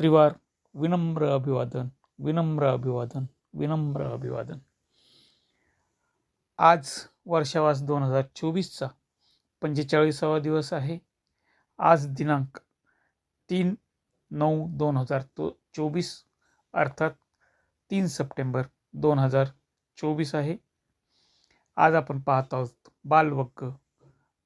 त्रिवार विनम्र अभिवादन विनम्र अभिवादन विनम्र अभिवादन. आज वर्षावास दोन हजार चोवीसचा पंचेचाळीसावा दिवस आहे. आज दिनांक तीन नऊ दोन हजार तो चोवीस अर्थात तीन सप्टेंबर दोन हजार चोवीस आहे. आज आपण पाहत आहोत बालवक्क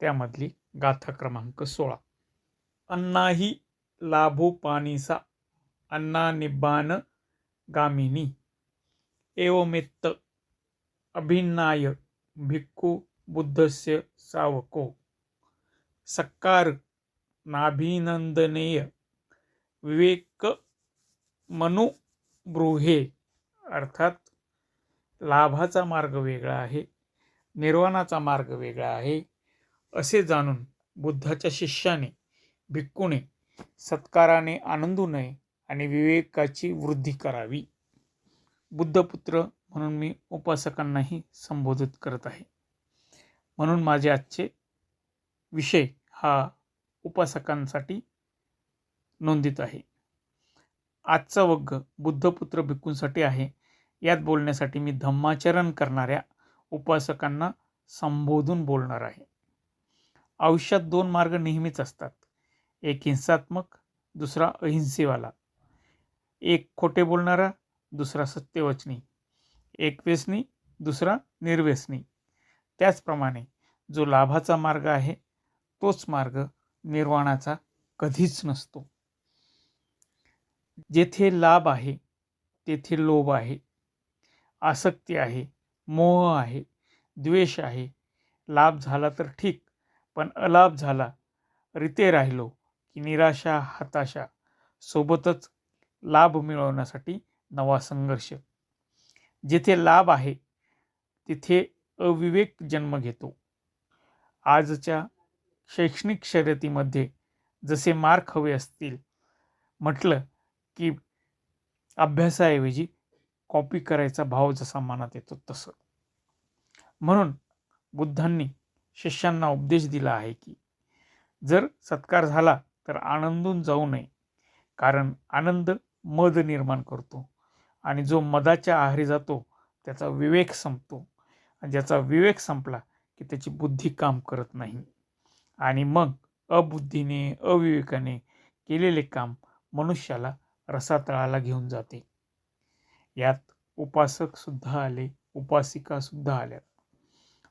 त्यामधली गाथा क्रमांक सोळा. अण्णाही लाभो पाणीसा अण्णा निब्बान गामिनी। एवमेत्त अभिन्नाय भिक्खू बुद्धस्य सावको। सक्कार नाभिनंदनेय विवेक मनु ब्रुहे। अर्थात लाभाचा मार्ग वेगळा आहे निर्वाणाचा मार्ग वेगळा आहे असे जाणून बुद्धाच्या शिष्याने भिक्खूने सत्काराने आनंदू नये आणि विवेकाची वृद्धी करावी. बुद्धपुत्र म्हणून मी उपासकांनाही संबोधित करत आहे. म्हणून माझे आजचे विषय हा उपासकांसाठी नोंदित आहे. आजचा वग्ग बुद्धपुत्र भिक्खूंसाठी आहे. यात बोलण्यासाठी मी धम्माचरण करणाऱ्या उपासकांना संबोधून बोलणार आहे. आयुष्यात दोन मार्ग नेहमीच असतात. एक हिंसात्मक दुसरा अहिंसेवाला. एक खोटे बोलणारा दुसरा सत्यवचनी. एक व्यसनी दुसरा निर्व्यसनी. त्याचप्रमाणे जो लाभाचा मार्ग आहे तोच मार्ग निर्वाणाचा कधीच नसतो. जेथे लाभ आहे तेथे लोभ आहे. आसक्ती आहे मोह आहे द्वेष आहे. लाभ झाला तर ठीक पण अलाभ झाला रिते राहिलो की निराशा हताशा सोबतच लाभ मिळवण्यासाठी नवा संघर्ष. जिथे लाभ आहे तिथे अविवेक जन्म घेतो. आजच्या शैक्षणिक शर्यतीमध्ये जसे मार्क हवे असतील म्हटलं की अभ्यासाऐवजी कॉपी करायचा भाव जसा मनात येतो तसं. म्हणून बुद्धांनी शिष्यांना उपदेश दिला आहे की जर सत्कार झाला तर आनंदून जाऊ नये कारण आनंद मद निर्माण करतो. आणि जो मदाच्या आहारी जातो त्याचा विवेक संपतो. आणि ज्याचा विवेक संपला की त्याची बुद्धी काम करत नाही. आणि मग अबुद्धीने अविवेकाने केलेले काम मनुष्याला रसातळाला घेऊन जाते. यात उपासकसुद्धा आले उपासिकासुद्धा आल्या.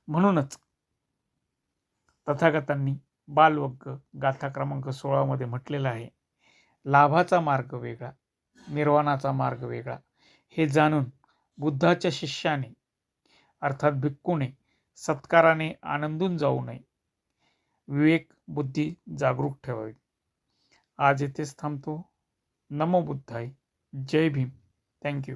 म्हणूनच तथागतांनी बालवग्ग गाथा क्रमांक सोळामध्ये म्हटलेलं आहे लाभाचा मार्ग वेगळा निर्वाणाचा मार्ग वेगळा. हे जाणून बुद्धाच्या शिष्याने अर्थात भिक्खूने सत्काराने आनंदून जाऊ नये. विवेक बुद्धी जागरूक ठेवावी. आज येथेच थांबतो. नमो बुद्धाय. जय भीम. थँक्यू